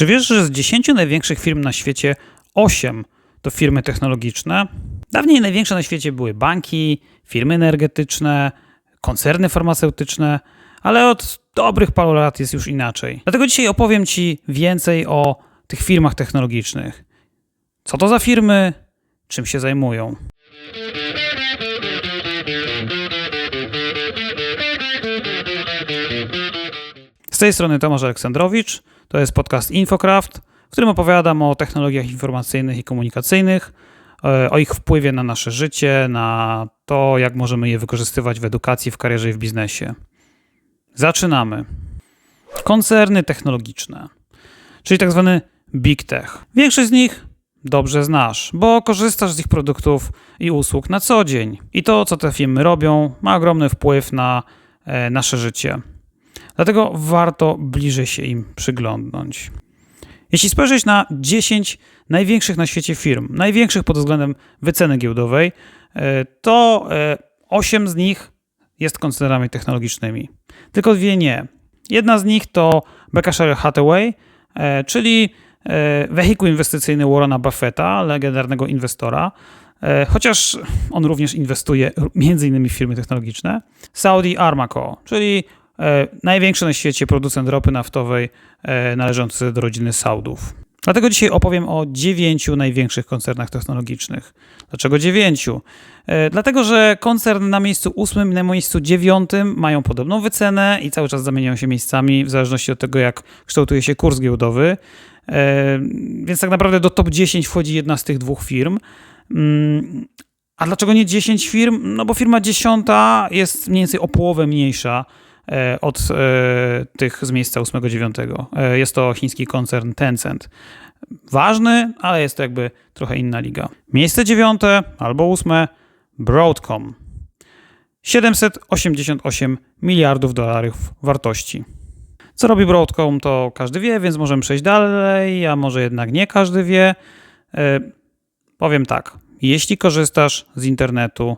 Czy wiesz, że z 10 największych firm na świecie 8 to firmy technologiczne? Dawniej największe na świecie były banki, firmy energetyczne, koncerny farmaceutyczne, ale od dobrych paru lat jest już inaczej. Dlatego dzisiaj opowiem Ci więcej o tych firmach technologicznych. Co to za firmy, czym się zajmują. Z tej strony Tomasz Aleksandrowicz. To jest podcast Infocraft, w którym opowiadam o technologiach informacyjnych i komunikacyjnych, e, o ich wpływie na nasze życie, na to, jak możemy je wykorzystywać w edukacji, w karierze i w biznesie. Zaczynamy. Koncerny technologiczne, czyli tak zwany big tech. Większość z nich dobrze znasz, bo korzystasz z ich produktów i usług na co dzień. I to, co te firmy robią, ma ogromny wpływ na e, nasze życie. Dlatego warto bliżej się im przyglądnąć. Jeśli spojrzeć na 10 największych na świecie firm, największych pod względem wyceny giełdowej, e, to 8 z nich jest koncernami technologicznymi. Tylko dwie nie. Jedna z nich to Berkshire Hathaway, e, czyli e, wehikuł inwestycyjny Warrena Buffetta, legendarnego inwestora, chociaż on również inwestuje innymi w firmy technologiczne. Saudi Aramco, czyli E, największy na świecie producent ropy naftowej e, należący do rodziny Saudów. Dlatego dzisiaj opowiem o dziewięciu największych koncernach technologicznych. Dlaczego dziewięciu? E, dlatego, że koncern na miejscu ósmym i na miejscu dziewiątym mają podobną wycenę i cały czas zamieniają się miejscami w zależności od tego, jak kształtuje się kurs giełdowy. Więc tak naprawdę do top 10 wchodzi jedna z tych dwóch firm. Mm, a dlaczego nie 10 firm? No bo firma dziesiąta jest mniej więcej o połowę mniejsza E, od e, tych z miejsca 8-9. E, jest to chiński koncern Tencent. Ważny, ale jest to jakby trochę inna liga. Miejsce dziewiąte albo ósme Broadcom. 788 miliardów dolarów wartości. Co robi Broadcom, to każdy wie, więc możemy przejść dalej, a może jednak nie każdy wie. Powiem tak, jeśli korzystasz z internetu,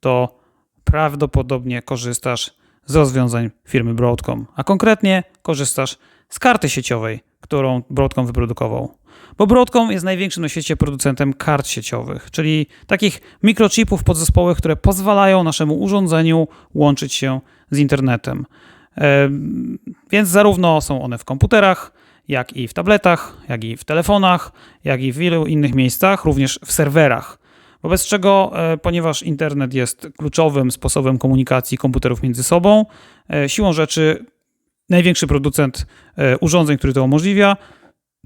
to prawdopodobnie korzystasz z rozwiązań firmy Broadcom, a konkretnie korzystasz z karty sieciowej, którą Broadcom wyprodukował. Bo Broadcom jest największym na świecie producentem kart sieciowych, czyli takich mikrochipów podzespołowych, które pozwalają naszemu urządzeniu łączyć się z internetem. Więc zarówno są one w komputerach, jak i w tabletach, jak i w telefonach, jak i w wielu innych miejscach, również w serwerach. Wobec czego, e, ponieważ internet jest kluczowym sposobem komunikacji komputerów między sobą, e, siłą rzeczy największy producent e, urządzeń, który to umożliwia,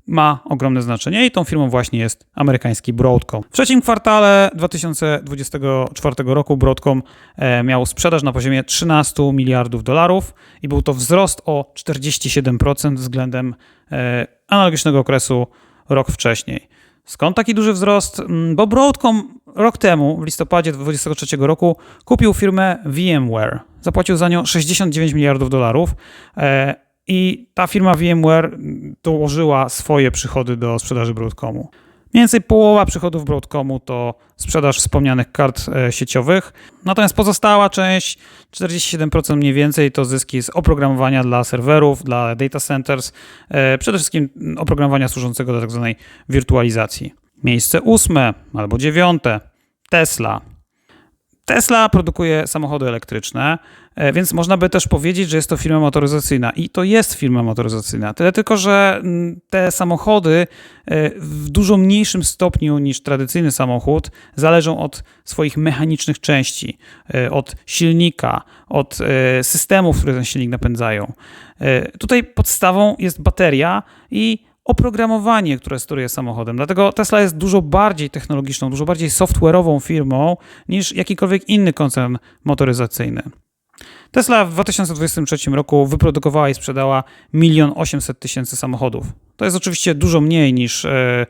ma ogromne znaczenie i tą firmą właśnie jest amerykański Broadcom. W trzecim kwartale 2024 roku Broadcom miał sprzedaż na poziomie 13 miliardów dolarów i był to wzrost o 47% względem analogicznego okresu rok wcześniej. Skąd taki duży wzrost? Mm, bo Broadcom rok temu, w listopadzie 2023 roku, kupił firmę VMware. Zapłacił za nią 69 miliardów dolarów. E, I ta firma VMware dołożyła swoje przychody do sprzedaży Broadcomu. Mniej więcej połowa przychodów Broadcomu to sprzedaż wspomnianych kart e, sieciowych, natomiast pozostała część, 47% mniej więcej, to zyski z oprogramowania dla serwerów, dla data centers, e, przede wszystkim oprogramowania służącego do tzw. Tak wirtualizacji. Miejsce ósme albo dziewiąte Tesla. Tesla produkuje samochody elektryczne, więc można by też powiedzieć, że jest to firma motoryzacyjna. I to jest firma motoryzacyjna. Tyle tylko, że mm, te samochody e, w dużo mniejszym stopniu niż tradycyjny samochód zależą od swoich mechanicznych części, e, od silnika, od systemów, które ten silnik napędzają. Tutaj podstawą jest bateria i oprogramowanie, które steruje samochodem. Dlatego Tesla jest dużo bardziej technologiczną, dużo bardziej software'ową firmą niż jakikolwiek inny koncern motoryzacyjny. Tesla w 2023 roku wyprodukowała i sprzedała 1 800 tysięcy samochodów. To jest oczywiście dużo mniej niż e,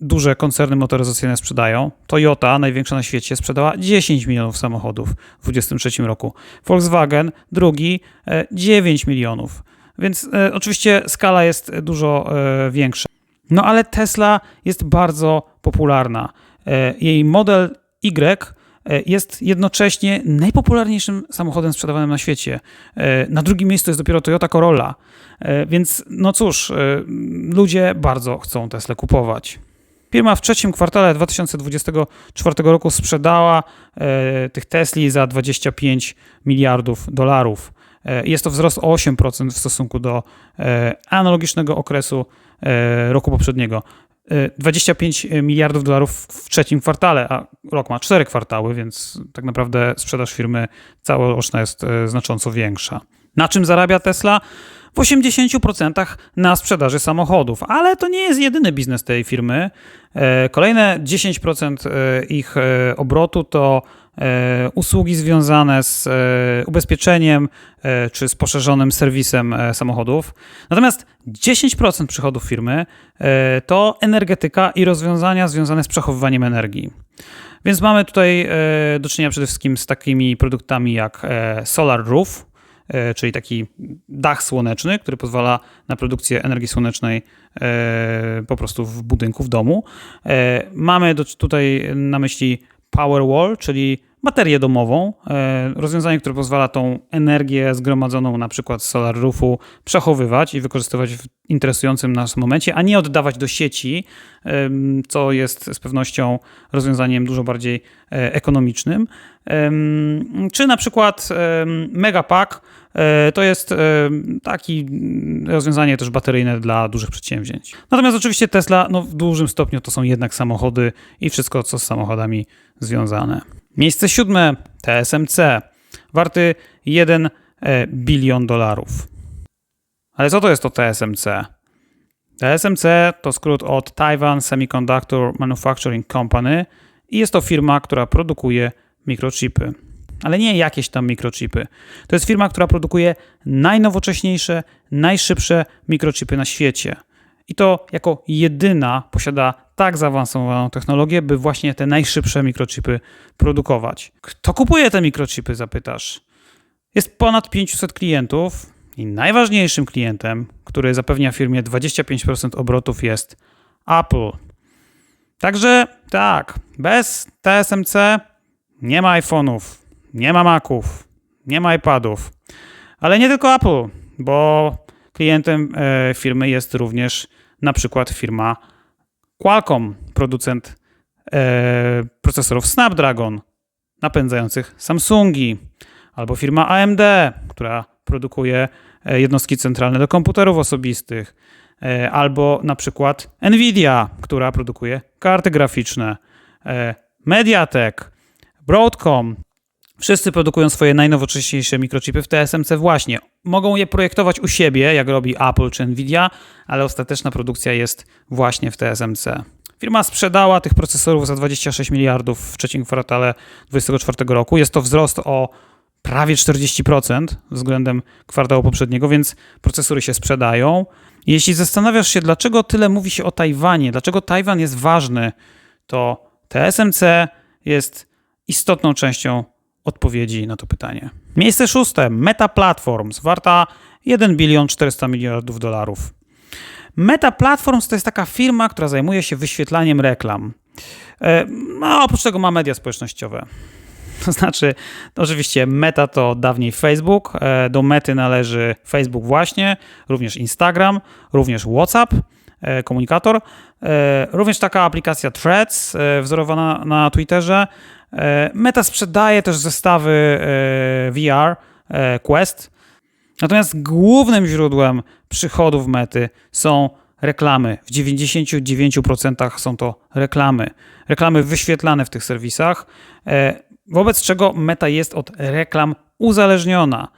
duże koncerny motoryzacyjne sprzedają. Toyota, największa na świecie, sprzedała 10 milionów samochodów w 2023 roku. Volkswagen, drugi, e, 9 milionów. Więc e, oczywiście skala jest dużo e, większa. No ale Tesla jest bardzo popularna. E, jej model Y e, jest jednocześnie najpopularniejszym samochodem sprzedawanym na świecie. E, na drugim miejscu jest dopiero Toyota Corolla. E, więc no cóż, ludzie bardzo chcą Tesla kupować. Firma w trzecim kwartale 2024 roku sprzedała tych Tesli za 25 miliardów dolarów. Jest to wzrost o 8% w stosunku do analogicznego okresu roku poprzedniego. 25 miliardów dolarów w trzecim kwartale, a rok ma cztery kwartały, więc tak naprawdę sprzedaż firmy całoroczna jest e, znacząco większa. Na czym zarabia Tesla? W 80% na sprzedaży samochodów, ale to nie jest jedyny biznes tej firmy. E, kolejne 10% e, ich obrotu to E, usługi związane z e, ubezpieczeniem e, czy z poszerzonym serwisem samochodów. Natomiast 10% przychodów firmy to energetyka i rozwiązania związane z przechowywaniem energii. Więc mamy tutaj do czynienia przede wszystkim z takimi produktami jak Solar Roof, czyli taki dach słoneczny, który pozwala na produkcję energii słonecznej po prostu w budynku, w domu. Mamy tutaj na myśli Powerwall, czyli baterię domową, e, rozwiązanie, które pozwala tą energię zgromadzoną na przykład z solar roofu przechowywać i wykorzystywać w interesującym nas momencie, a nie oddawać do sieci, co jest z pewnością rozwiązaniem dużo bardziej e, ekonomicznym. Czy na przykład Megapack to jest taki rozwiązanie też bateryjne dla dużych przedsięwzięć. Natomiast oczywiście Tesla no, w dużym stopniu to są jednak samochody i wszystko, co z samochodami związane. Miejsce siódme TSMC, warty 1 e, bilion dolarów. Ale co to jest to TSMC? TSMC to skrót od Taiwan Semiconductor Manufacturing Company i jest to firma, która produkuje mikrochipy. Ale nie jakieś tam mikrochipy. To jest firma, która produkuje najnowocześniejsze, najszybsze mikrochipy na świecie. I to jako jedyna posiada tak zaawansowaną technologię, by właśnie te najszybsze mikrochipy produkować. Kto kupuje te mikrochipy, zapytasz? Jest ponad 500 klientów i najważniejszym klientem, który zapewnia firmie 25% obrotów jest Apple. Także tak, bez TSMC nie ma iPhone'ów, nie ma Maców, nie ma iPadów. Ale nie tylko Apple, bo klientem e, firmy jest również na przykład firma Qualcomm, producent e, procesorów Snapdragon napędzających Samsungi, albo firma AMD, która produkuje e, jednostki centralne do komputerów osobistych, albo na przykład Nvidia, która produkuje karty graficzne, Mediatek, Broadcom, Wszyscy produkują swoje najnowocześniejsze mikrochipy w TSMC właśnie. Mogą je projektować u siebie, jak robi Apple czy Nvidia, ale ostateczna produkcja jest właśnie w TSMC. Firma sprzedała tych procesorów za 26 miliardów w trzecim kwartale 2024 roku. Jest to wzrost o prawie 40% względem kwartału poprzedniego, więc procesory się sprzedają. Jeśli zastanawiasz się, dlaczego tyle mówi się o Tajwanie, dlaczego Tajwan jest ważny, to TSMC jest istotną częścią odpowiedzi na to pytanie. Miejsce szóste, Meta Platforms, warta 1 bilion 400 miliardów dolarów. Meta Platforms to jest taka firma, która zajmuje się wyświetlaniem reklam. E, no, oprócz tego ma media społecznościowe. To znaczy, oczywiście Meta to dawniej Facebook, e, do Mety należy Facebook właśnie, również Instagram, również WhatsApp, e, komunikator, również taka aplikacja Threads, wzorowana na Twitterze, Meta sprzedaje też zestawy e, VR, e, Quest. Natomiast głównym źródłem przychodów Mety są reklamy. W 99% są to reklamy. Reklamy wyświetlane w tych serwisach, wobec czego Meta jest od reklam uzależniona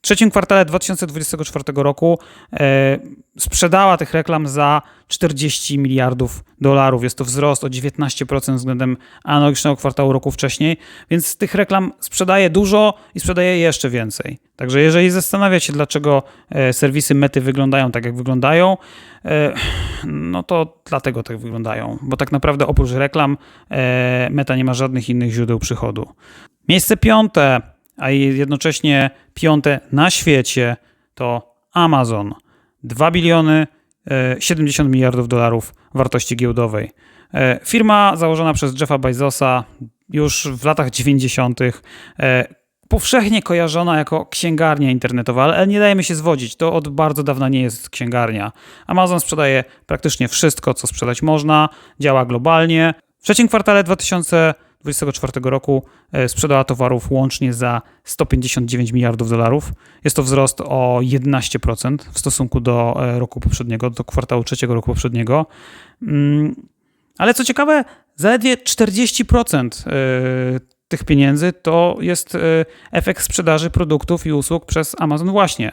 w trzecim kwartale 2024 roku e, sprzedała tych reklam za 40 miliardów dolarów. Jest to wzrost o 19% względem analogicznego kwartału roku wcześniej, więc tych reklam sprzedaje dużo i sprzedaje jeszcze więcej. Także jeżeli zastanawiać się, dlaczego e, serwisy mety wyglądają tak, jak wyglądają, e, no to dlatego tak wyglądają, bo tak naprawdę oprócz reklam e, meta nie ma żadnych innych źródeł przychodu. Miejsce piąte a jednocześnie piąte na świecie to Amazon. 2 biliony 70 miliardów dolarów wartości giełdowej. Firma założona przez Jeffa Bezosa już w latach 90 powszechnie kojarzona jako księgarnia internetowa, ale nie dajemy się zwodzić. To od bardzo dawna nie jest księgarnia. Amazon sprzedaje praktycznie wszystko, co sprzedać można, działa globalnie. W trzecim kwartale 2024 roku e, sprzedała towarów łącznie za 159 miliardów dolarów. Jest to wzrost o 11% w stosunku do e, roku poprzedniego, do kwartału trzeciego roku poprzedniego. Mm, ale co ciekawe, zaledwie 40% tych pieniędzy to jest e, efekt sprzedaży produktów i usług przez Amazon właśnie.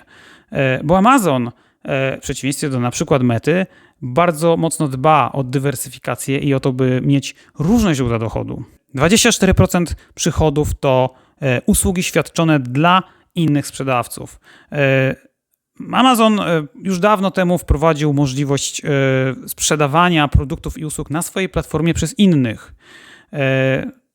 E, bo Amazon, e, w przeciwieństwie do na przykład Mety, bardzo mocno dba o dywersyfikację i o to, by mieć różne źródła dochodu. 24% przychodów to usługi świadczone dla innych sprzedawców. Amazon już dawno temu wprowadził możliwość sprzedawania produktów i usług na swojej platformie przez innych.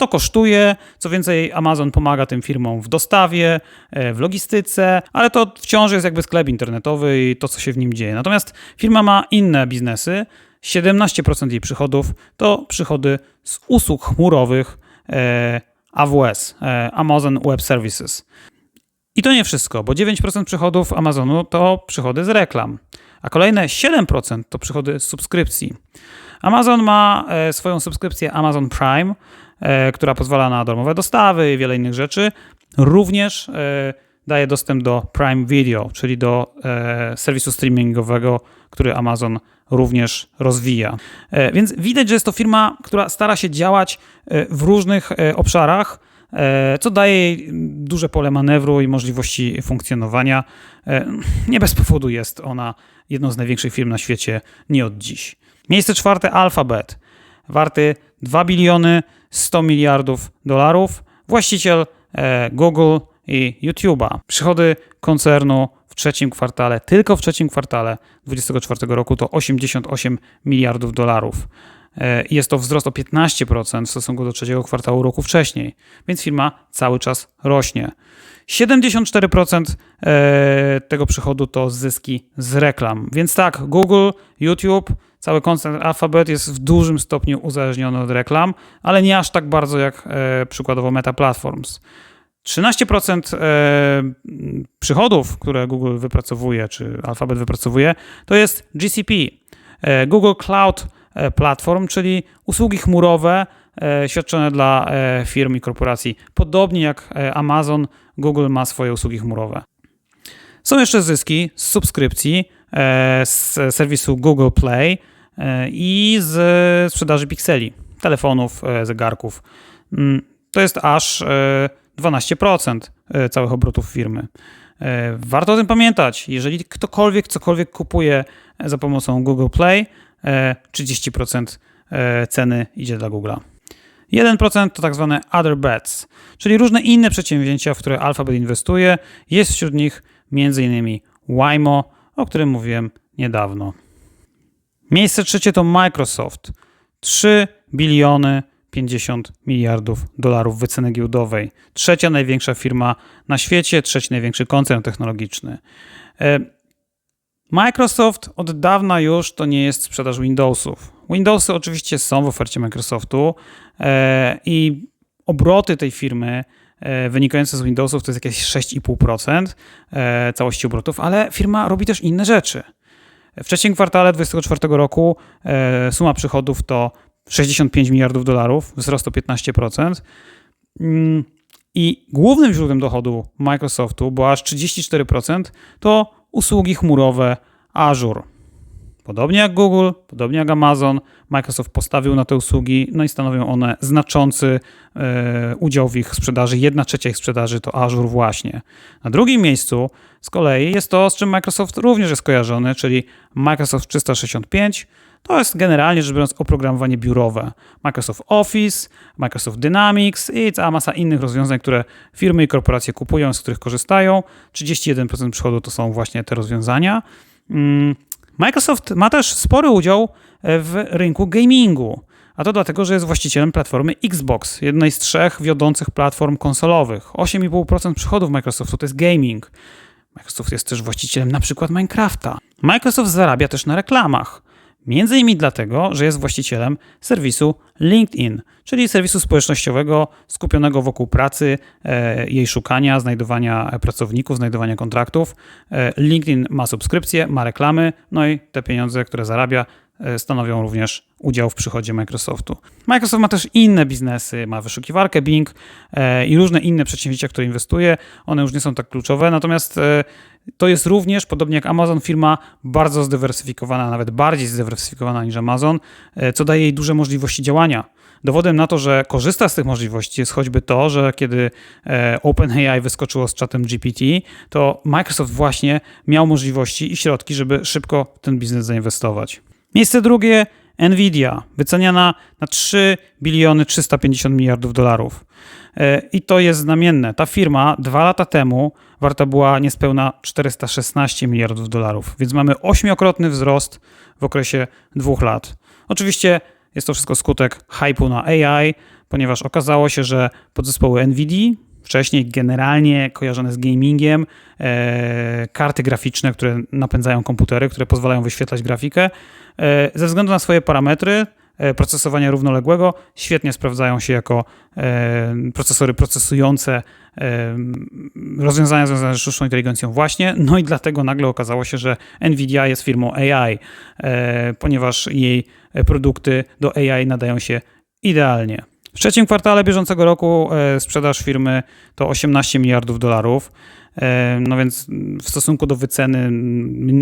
To kosztuje. Co więcej, Amazon pomaga tym firmom w dostawie, e, w logistyce, ale to wciąż jest jakby sklep internetowy i to, co się w nim dzieje. Natomiast firma ma inne biznesy. 17% jej przychodów to przychody z usług chmurowych e, AWS, e, Amazon Web Services. I to nie wszystko, bo 9% przychodów Amazonu to przychody z reklam, a kolejne 7% to przychody z subskrypcji. Amazon ma swoją subskrypcję Amazon Prime, E, która pozwala na darmowe dostawy i wiele innych rzeczy. Również e, daje dostęp do Prime Video, czyli do e, serwisu streamingowego, który Amazon również rozwija. Więc widać, że jest to firma, która stara się działać w różnych obszarach, co daje jej duże pole manewru i możliwości funkcjonowania. Nie bez powodu jest ona jedną z największych firm na świecie nie od dziś. Miejsce czwarte Alphabet, warty 2 biliony 100 miliardów dolarów, właściciel e, Google i YouTube'a. Przychody koncernu w trzecim kwartale, tylko w trzecim kwartale 2024 roku to 88 miliardów dolarów. E, jest to wzrost o 15% w stosunku do trzeciego kwartału roku wcześniej, więc firma cały czas rośnie. 74% e, tego przychodu to zyski z reklam. Więc tak, Google, YouTube, cały koncern Alphabet jest w dużym stopniu uzależniony od reklam, ale nie aż tak bardzo jak e, przykładowo Meta Platforms. 13% e, przychodów, które Google wypracowuje, czy Alphabet wypracowuje, to jest GCP, Google Cloud Platform, czyli usługi chmurowe świadczone dla firm i korporacji. Podobnie jak Amazon, Google ma swoje usługi chmurowe. Są jeszcze zyski z subskrypcji e, z serwisu Google Play e, i z sprzedaży pikseli, telefonów, e, zegarków. Mm, to jest aż 12% całych obrotów firmy. Warto o tym pamiętać. Jeżeli ktokolwiek cokolwiek kupuje za pomocą Google Play, 30% ceny idzie dla Google'a. 1% to tak zwane other bets, czyli różne inne przedsięwzięcia, w które Alphabet inwestuje. Jest wśród nich m.in. Waymo, o którym mówiłem niedawno. Miejsce trzecie to Microsoft. 3 biliony 50 miliardów dolarów wyceny giełdowej. Trzecia największa firma na świecie, trzeci największy koncern technologiczny. E, Microsoft od dawna już to nie jest sprzedaż Windowsów. Windowsy oczywiście są w ofercie Microsoftu e, i obroty tej firmy e, wynikające z Windowsów to jest jakieś 6,5% e, całości obrotów, ale firma robi też inne rzeczy. W trzecim kwartale 2024 roku suma przychodów to 65 miliardów dolarów, wzrost o 15%. Mm, I głównym źródłem dochodu Microsoftu, bo aż 34%, to usługi chmurowe Azure. Podobnie jak Google, podobnie jak Amazon, Microsoft postawił na te usługi, no i stanowią one znaczący e, udział w ich sprzedaży. Jedna trzecia ich sprzedaży to Azure właśnie. Na drugim miejscu z kolei jest to, z czym Microsoft również jest kojarzony, czyli Microsoft 365. To jest generalnie rzecz biorąc oprogramowanie biurowe. Microsoft Office, Microsoft Dynamics i cała masa innych rozwiązań, które firmy i korporacje kupują, z których korzystają. 31% przychodu to są właśnie te rozwiązania. Mm, Microsoft ma też spory udział w rynku gamingu. A to dlatego, że jest właścicielem platformy Xbox, jednej z trzech wiodących platform konsolowych. 8,5% przychodów Microsoftu to jest gaming. Microsoft jest też właścicielem przykład Minecrafta. Microsoft zarabia też na reklamach. Między innymi dlatego, że jest właścicielem serwisu LinkedIn, czyli serwisu społecznościowego skupionego wokół pracy, e, jej szukania, znajdowania pracowników, znajdowania kontraktów. E, LinkedIn ma subskrypcje, ma reklamy, no i te pieniądze, które zarabia, stanowią również udział w przychodzie Microsoftu. Microsoft ma też inne biznesy, ma wyszukiwarkę Bing i różne inne przedsięwzięcia, które inwestuje. One już nie są tak kluczowe, natomiast to jest również, podobnie jak Amazon, firma bardzo zdywersyfikowana, nawet bardziej zdywersyfikowana niż Amazon, e, co daje jej duże możliwości działania. Dowodem na to, że korzysta z tych możliwości jest choćby to, że kiedy e, OpenAI wyskoczyło z czatem GPT, to Microsoft właśnie miał możliwości i środki, żeby szybko ten biznes zainwestować. Miejsce drugie Nvidia, wyceniana na 3 biliony 350 miliardów dolarów. E, I to jest znamienne. Ta firma dwa lata temu warta była niespełna 416 miliardów dolarów, więc mamy ośmiokrotny wzrost w okresie dwóch lat. Oczywiście jest to wszystko skutek hypu na AI, ponieważ okazało się, że podzespoły NVIDIA, wcześniej generalnie kojarzone z gamingiem, e, karty graficzne, które napędzają komputery, które pozwalają wyświetlać grafikę, e, ze względu na swoje parametry, E, procesowania równoległego świetnie sprawdzają się jako procesory procesujące rozwiązania związane z sztuczną inteligencją właśnie, no i dlatego nagle okazało się, że Nvidia jest firmą AI, ponieważ jej produkty do AI nadają się idealnie. W trzecim kwartale bieżącego roku sprzedaż firmy to 18 miliardów dolarów. E, no więc w stosunku do wyceny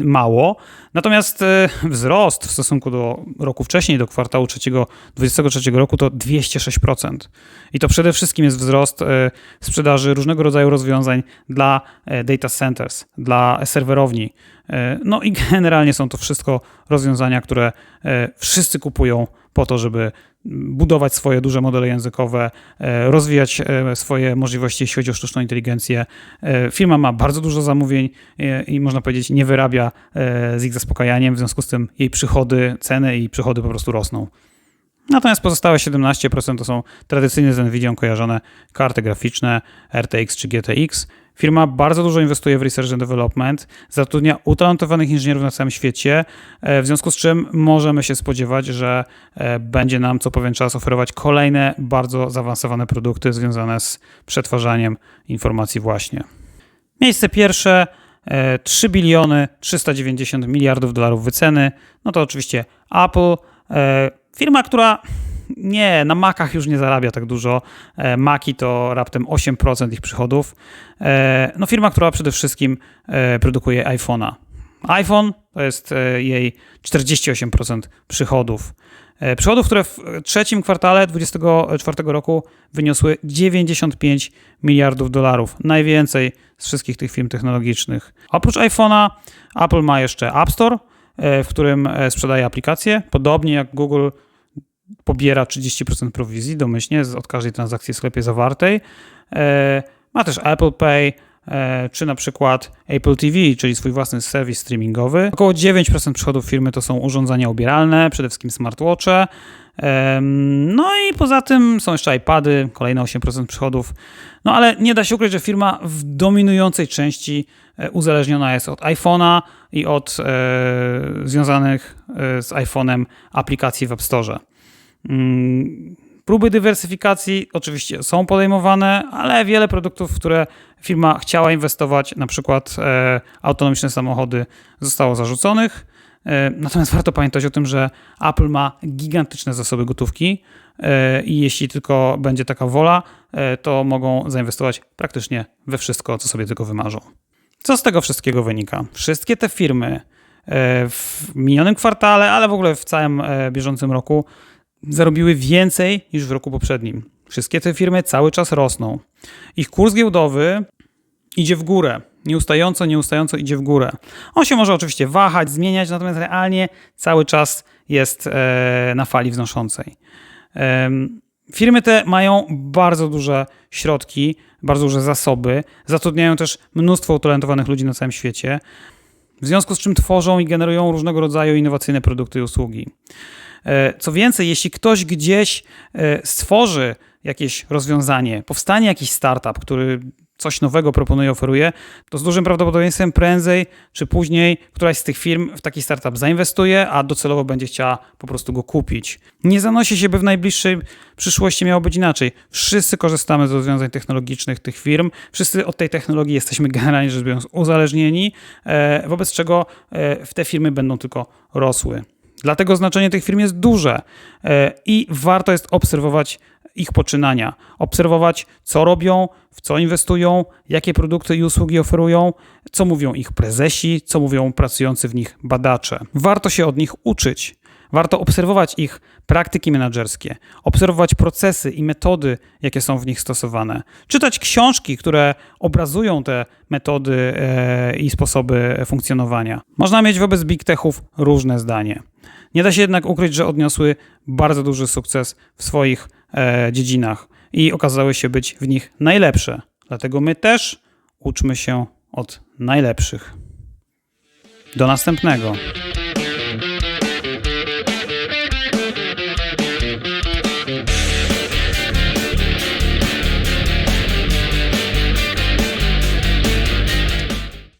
mało. Natomiast e, wzrost w stosunku do roku wcześniej, do kwartału trzeciego 2023 roku to 206%. I to przede wszystkim jest wzrost e, sprzedaży różnego rodzaju rozwiązań dla data centers, dla serwerowni. No i generalnie są to wszystko rozwiązania, które wszyscy kupują po to, żeby budować swoje duże modele językowe, e, rozwijać e, swoje możliwości, jeśli chodzi o sztuczną inteligencję. E, firma ma bardzo dużo zamówień i można powiedzieć nie wyrabia z ich zaspokajaniem, w związku z tym jej przychody, ceny i przychody po prostu rosną. Natomiast pozostałe 17% to są tradycyjnie z Nvidia kojarzone karty graficzne RTX czy GTX. Firma bardzo dużo inwestuje w research and development, zatrudnia utalentowanych inżynierów na całym świecie, e, w związku z czym możemy się spodziewać, że e, będzie nam co pewien czas oferować kolejne bardzo zaawansowane produkty związane z przetwarzaniem informacji właśnie. Miejsce pierwsze 3 e, biliony 390 miliardów dolarów wyceny. No to oczywiście Apple, firma, która nie, na Macach już nie zarabia tak dużo. E, Maki to raptem 8% ich przychodów. E, no firma, która przede wszystkim e, produkuje iPhone'a. iPhone to jest jej 48% przychodów. Przychodów, które w trzecim kwartale 2024 roku wyniosły 95 miliardów dolarów. Najwięcej z wszystkich tych firm technologicznych. Oprócz iPhone'a, Apple ma jeszcze App Store, w którym sprzedaje aplikacje. Podobnie jak Google pobiera 30% prowizji domyślnie od każdej transakcji w sklepie zawartej. E, ma też Apple Pay, e, czy na przykład Apple TV, czyli swój własny serwis streamingowy. Około 9% przychodów firmy to są urządzenia ubieralne, przede wszystkim smartwatche. No i poza tym są jeszcze iPady, kolejne 8% przychodów. No ale nie da się ukryć, że firma w dominującej części e, uzależniona jest od iPhone'a i od e, związanych z iPhone'em aplikacji w App Store. Mm, próby dywersyfikacji oczywiście są podejmowane, ale wiele produktów, w które firma chciała inwestować, na przykład e, autonomiczne samochody, zostało zarzuconych. E, natomiast warto pamiętać o tym, że Apple ma gigantyczne zasoby gotówki e, i jeśli tylko będzie taka wola, e, to mogą zainwestować praktycznie we wszystko, co sobie tylko wymarzą. Co z tego wszystkiego wynika? Wszystkie te firmy w minionym kwartale, ale w ogóle w całym bieżącym roku zarobiły więcej niż w roku poprzednim. Wszystkie te firmy cały czas rosną. Ich kurs giełdowy idzie w górę. Nieustająco, nieustająco idzie w górę. On się może oczywiście wahać, zmieniać, natomiast realnie cały czas jest e, na fali wznoszącej. Firmy te mają bardzo duże środki, bardzo duże zasoby, zatrudniają też mnóstwo utalentowanych ludzi na całym świecie, w związku z czym tworzą i generują różnego rodzaju innowacyjne produkty i usługi. E, co więcej, jeśli ktoś gdzieś e, stworzy jakieś rozwiązanie, powstanie jakiś startup, który coś nowego proponuje, oferuje, to z dużym prawdopodobieństwem prędzej czy później któraś z tych firm w taki startup zainwestuje, a docelowo będzie chciała po prostu go kupić. Nie zanosi się, by w najbliższej przyszłości miało być inaczej. Wszyscy korzystamy z rozwiązań technologicznych tych firm, wszyscy od tej technologii jesteśmy generalnie rzecz biorąc uzależnieni, e, wobec czego e, w te firmy będą tylko rosły. Dlatego znaczenie tych firm jest duże e, i warto jest obserwować ich poczynania, obserwować, co robią, w co inwestują, jakie produkty i usługi oferują, co mówią ich prezesi, co mówią pracujący w nich badacze. Warto się od nich uczyć. Warto obserwować ich praktyki menedżerskie, obserwować procesy i metody, jakie są w nich stosowane, czytać książki, które obrazują te metody e, i sposoby funkcjonowania. Można mieć wobec big techów różne zdanie. Nie da się jednak ukryć, że odniosły bardzo duży sukces w swoich dziedzinach i okazały się być w nich najlepsze. Dlatego my też uczmy się od najlepszych. Do następnego.